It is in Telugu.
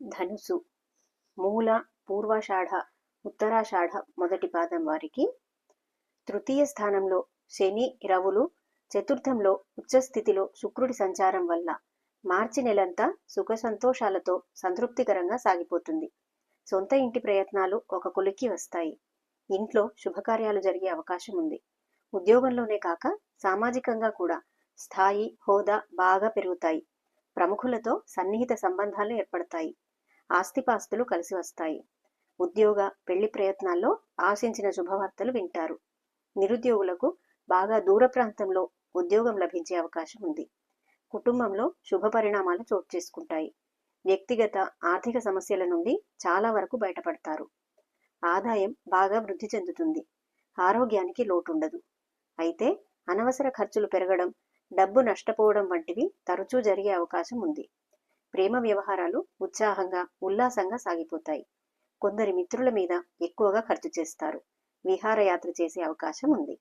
ధనుసు. మూల పూర్వాషాఢ ఉత్తరాషాఢ మొదటి పాదం వారికి. తృతీయ స్థానంలో శని రవులు. చతుర్థంలో ఉచ్చస్థితిలో శుక్రుడి సంచారం వల్ల మార్చి నెలంతా సుఖ సంతోషాలతో సంతృప్తికరంగా సాగిపోతుంది. సొంత ఇంటి ప్రయత్నాలు ఒక కొలిక్కి వస్తాయి. ఇంట్లో శుభకార్యాలు జరిగే అవకాశం ఉంది. ఉద్యోగంలోనే కాక సామాజికంగా కూడా స్థాయి హోదా బాగా పెరుగుతాయి. ప్రముఖులతో సన్నిహిత సంబంధాలు ఏర్పడతాయి. ఆస్తిపాస్తులు కలిసి వస్తాయి. ఉద్యోగ పెళ్ళి ప్రయత్నాల్లో ఆశించిన శుభవార్తలు వింటారు. నిరుద్యోగులకు బాగా దూర ప్రాంతంలో ఉద్యోగం లభించే అవకాశం ఉంది. కుటుంబంలో శుభ పరిణామాలు చోటు చేసుకుంటాయి. వ్యక్తిగత ఆర్థిక సమస్యల నుండి చాలా వరకు బయటపడతారు. ఆదాయం బాగా వృద్ధి చెందుతుంది. ఆరోగ్యానికి లోటుండదు. అయితే అనవసర ఖర్చులు పెరగడం డబ్బు నష్టపోవడం వంటివి తరచూ జరిగే అవకాశం ఉంది. ప్రేమ వ్యవహారాలు ఉత్సాహంగా ఉల్లాసంగా సాగిపోతాయి. కొందరి మిత్రుల మీద ఎక్కువగా ఖర్చు చేస్తారు. విహారయాత్ర చేసే అవకాశం ఉంది.